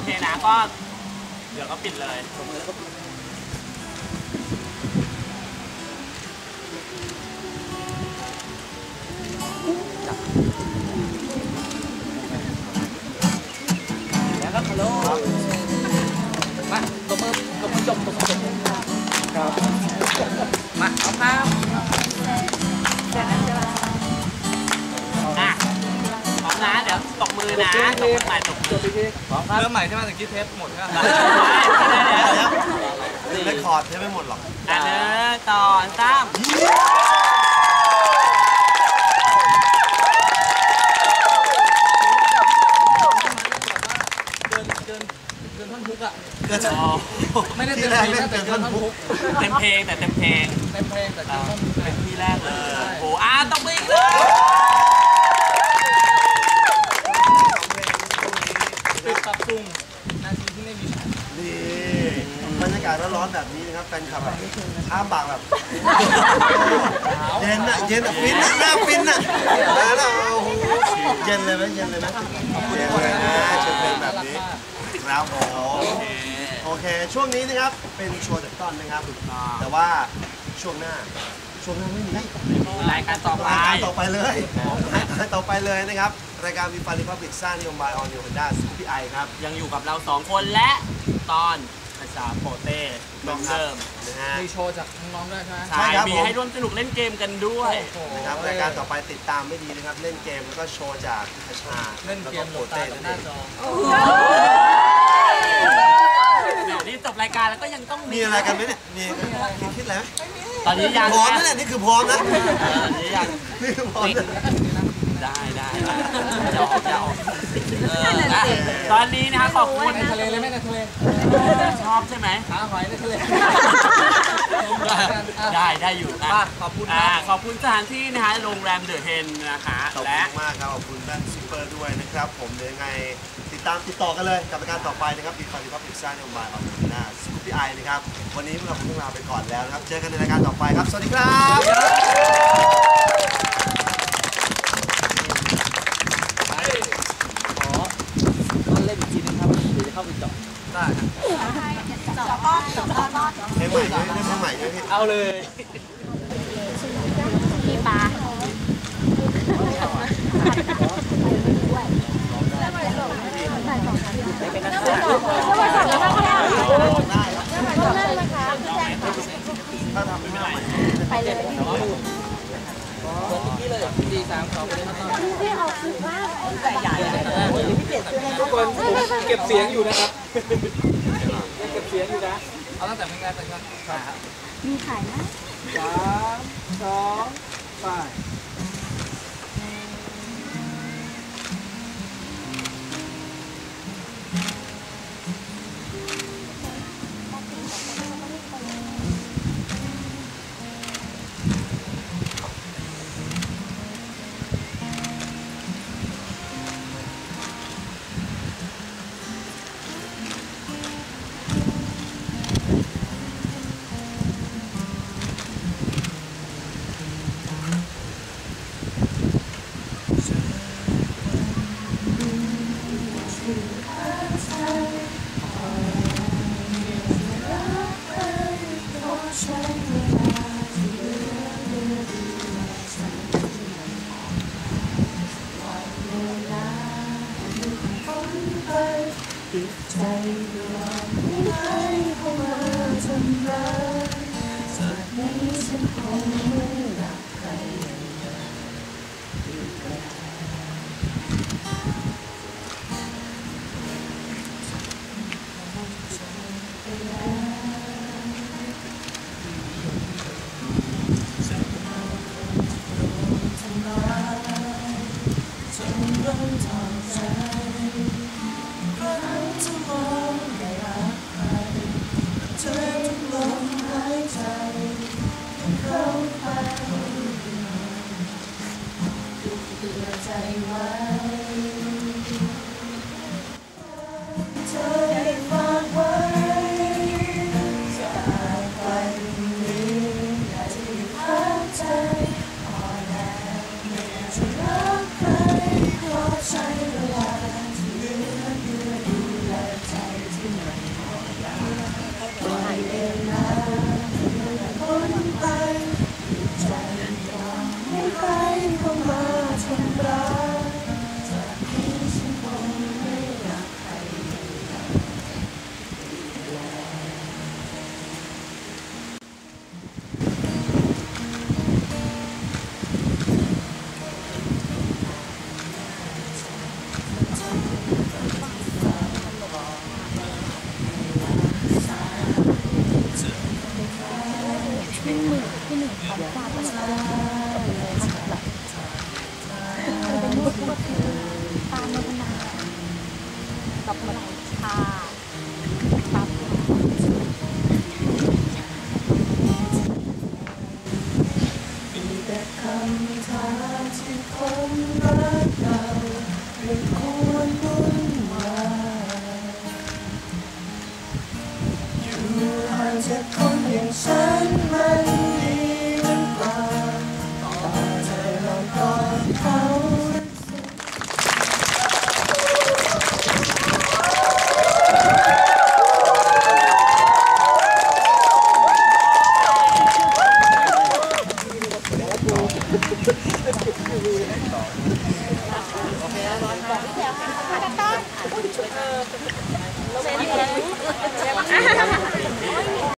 โอเคนะก็เดี๋ยวก็ปิดเลยแล้ว ตบมือนะตบมือใหม่ตบมือพร้อมครับเริ่มใหม่ใช่ไหมถึงคิดเทปหมดใช่ไหมเดี๋ยวเรคคอร์ดใช้ไม่หมดหรอกอะเนื้อต่อสามเกินเกินเกินท่อนฮุกอะเกิดอ๋อไม่ได้ที่เต็มแรเพกลงเล่นนะแต่เกินเกิท่อนนท่อนฮุฮุกกเต็มเพลงแต่เต็มเพลงเต็มเพลงแต่เกินท่อนฮุกเป็นที่แรกเลยใช่โอ้อะตบมืออีกเลย รับปรุงนาทีที่ไม่มีฉันนี่บรรยากาศร้อนๆแบบนี้นะครับแฟนคลับแบบอ้าปากแบบเย็นอะเย็นอะฟินอะหน้าฟินอะแล้วเราโอ้โหเย็นเลยไหมเย็นเลยไหมเย็นเลยนะเชิญเพลงแบบนี้ครับผมโอเค ช่วงนี้นะครับเป็นโชว์จากต้นนะครับ แต่ว่าช่วงหน้า ช่วงหน้าไม่มีรายการต่อไปรายการต่อไปเลยรายการต่อไปเลยนะครับ รายการวีฟาริพับลิกสร้างนโยบายออนนิวฮอนด้าซูพีไอครับ ยังอยู่กับเราสองคนและตอนภาษาโปเต้เหมือนเดิมนะฮะมีโชว์จากน้องๆด้วยใช่ไหมใช่ครับมีผมให้ร่วมสนุกเล่นเกมกันด้วยโอ้โหนะครับรายการต่อไปติดตามไม่ดีนะครับ เล่นเกมแล้วก็โชว์จากคชาเล่นเกมโปโหลดเต้ตานั่นหเอน้างจอเดี๋ยวนี่จบรายการแล้วก็ยังต้องมีอะไรกันไหมเนี่ยมีคิดคิดอะไรไหม ตอนนี้ยังพร้อมนะเนี่ยนี่คือพร้อมนะเออตอนนี้ยังนี่คือพร้อมนะได้ได้ได้จะออกจะออกเอออะตอนนี้นะคะขอบคุณในทะเลเลยไหมในทะเลชอบใช่ไหมหาหอยในทะเล ได้ได้อยู่อะอะขอบคุณคอ่ารับขอบคุณสถานที่นะคะโรงแรมเดอะเฮนนะคะขอบและคุณมากครับขอบคุณแบงค์ซูเปอร์ด้วยนะครับ ผมเดี๋ยวยังไงติดตามติดต่อกันเลยกับรายการต่อไปนะครับวีฟาริพับลิกสร้างนโยบายออนนิวฮอนด้าซูพีไอนะครับวันนี้พวกเราคงต้องลาไปก่อนแล้วนะครับเจอกันในรายการต่อไปครับ สวัสดีครับ เล่นอีกทีนึงครับเดี๋ยวจะเข้าไปเจาะได้ เพลงใหม่เพลงใหม่ใช่ไหมพี่เอาเลยพี่ปลาไปเลยเหมือนเมื่เลยสี่สามสองเลยครับพี่ออกคือว่าใหญ่ใหญ่พี่เปลี่ยนเสื้อให้ทุกคนเก็บเสียงอยู่นะครับ เก็บเสียงอยู่นะ เอาตั้งแต่เพลงแรกเลยครับมีขายนะสามสองไป ใจร้อนไม่ได้เข้ามาทำร้าย กับมะนาวชาตับมีแต่คำถามที่ผ